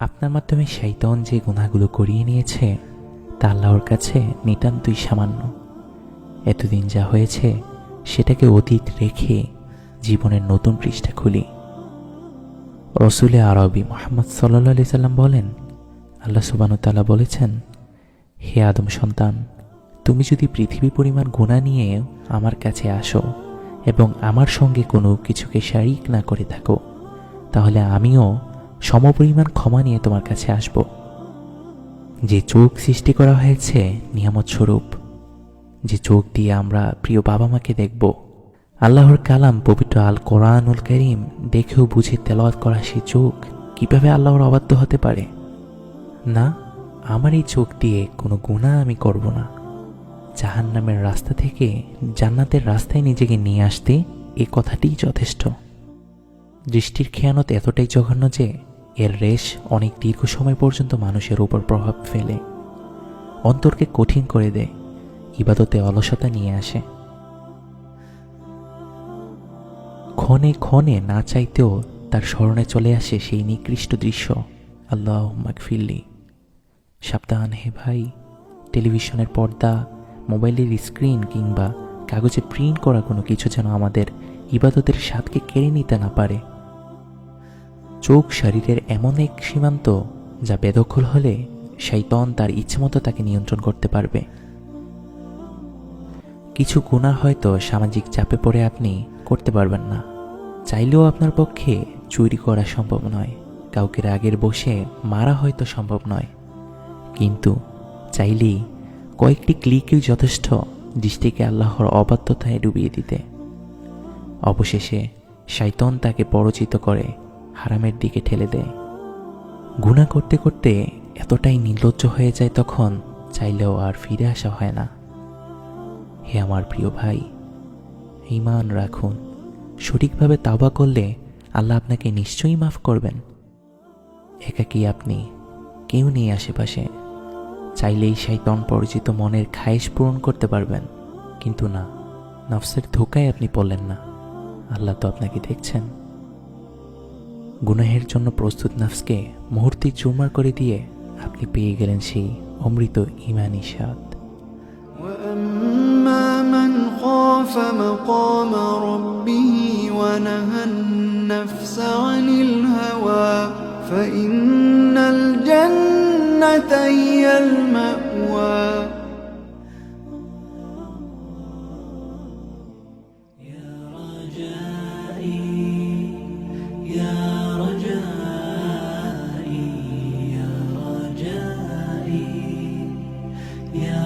আপনার মাধ্যমে শৈতন যে গুণাগুলো করিয়ে নিয়েছে, তা আল্লাহর কাছে নিতান্তই সামান্য। এতদিন যা হয়েছে, সেটাকে অতীত রেখে জীবনের নতুন পৃষ্ঠা খুলি। রসুলে আরবি মোহাম্মদ সাল্লা সাল্লাম বলেন, আল্লাহ সুবানুতাল্লাহ বলেছেন, হে আদম সন্তান, তুমি যদি পৃথিবী পরিমাণ গুণা নিয়ে আমার কাছে আসো এবং আমার সঙ্গে কোনো কিছুকে শারিক না করে থাকো, তাহলে আমিও সমপরিমাণ ক্ষমা নিয়ে তোমার কাছে আসব। যে চোখ সৃষ্টি করা হয়েছে নিয়ামত স্বরূপ, যে চোখ দিয়ে আমরা প্রিয় বাবা মাকে দেখব, আল্লাহর কালাম, পবিত্র আল কোরআনুল করিম, দেখেও বুঝে তেলাওয়াত করা সেই চোখ কীভাবে আল্লাহর অবাধ্য হতে পারে? না, আমার এই চোখ দিয়ে কোনো গুণা আমি করব না। জাহান্নামের রাস্তা থেকে জান্নাতের রাস্তায় নিজেকে নিয়ে আসতে এ কথাটিই যথেষ্ট। দৃষ্টির খেয়ানত এতটাই জঘন্য যে এর রেশ অনেক দীর্ঘ সময় পর্যন্ত মানুষের উপর প্রভাব ফেলে। অন্তরকে কঠিন করে দেয়, ইবাদতে অলসতা নিয়ে আসে। ক্ষণে ক্ষণে না চাইতেও তার স্মরণে চলে আসে সেই নিকৃষ্ট দৃশ্য। আল্লাহ মাকফিল্লি সাবধান হে ভাই, টেলিভিশনের পর্দা, মোবাইলের স্ক্রিন কিংবা কাগজে প্রিন্ট করা কোনো কিছু যেন আমাদের ইবাদতের স্বাদকে কেড়ে নিতে না পারে। চোখ শরীরের এমন এক সীমান্ত যা বেদখল হলে শৈতন তার ইচ্ছেমতো তাকে নিয়ন্ত্রণ করতে পারবে। কিছু গুণা হয়তো সামাজিক চাপে পড়ে আপনি করতে পারবেন না। চাইলেও আপনার পক্ষে চুরি করা সম্ভব নয়। কাউকে রাগের বসে মারা হয়তো সম্ভব নয়। কিন্তু চাইলেই কয়েকটি ক্লিকই যথেষ্ট দৃষ্টিকে আল্লাহর অবাধ্যতায় ডুবিয়ে দিতে। অবশেষে শাইতন তাকে পরচিত করে হারামের দিকে ঠেলে দেয়। গুণা করতে করতে এতটাই নির্লজ্জ হয়ে যায় তখন, চাইলেও আর ফিরে আসা হয় না। হে আমার প্রিয় ভাই ইমান রাখুন। সঠিকভাবে তাওবা করলে আল্লাহ আপনাকে নিশ্চয়ই মাফ করবেন। একাকি আপনি কেউ নেই আশেপাশে। চাইলেই শৈতন পরিচিত মনের খায়েশ পূরণ করতে পারবেন। কিন্তু না, নফসের ধোকায় আপনি পড়লেন না। আল্লাহ তো আপনাকে দেখছেন। গুনাহের জন্য প্রস্তুত নফসকে মুহূর্তে চুরমার করে দিয়ে আপনি পেয়ে গেলেন সেই অমৃত ইমানি স্বাদ وأما من خاف مقام ربه ونهى النفس عن الهوى فإن الجنة هي المأوى Yeah.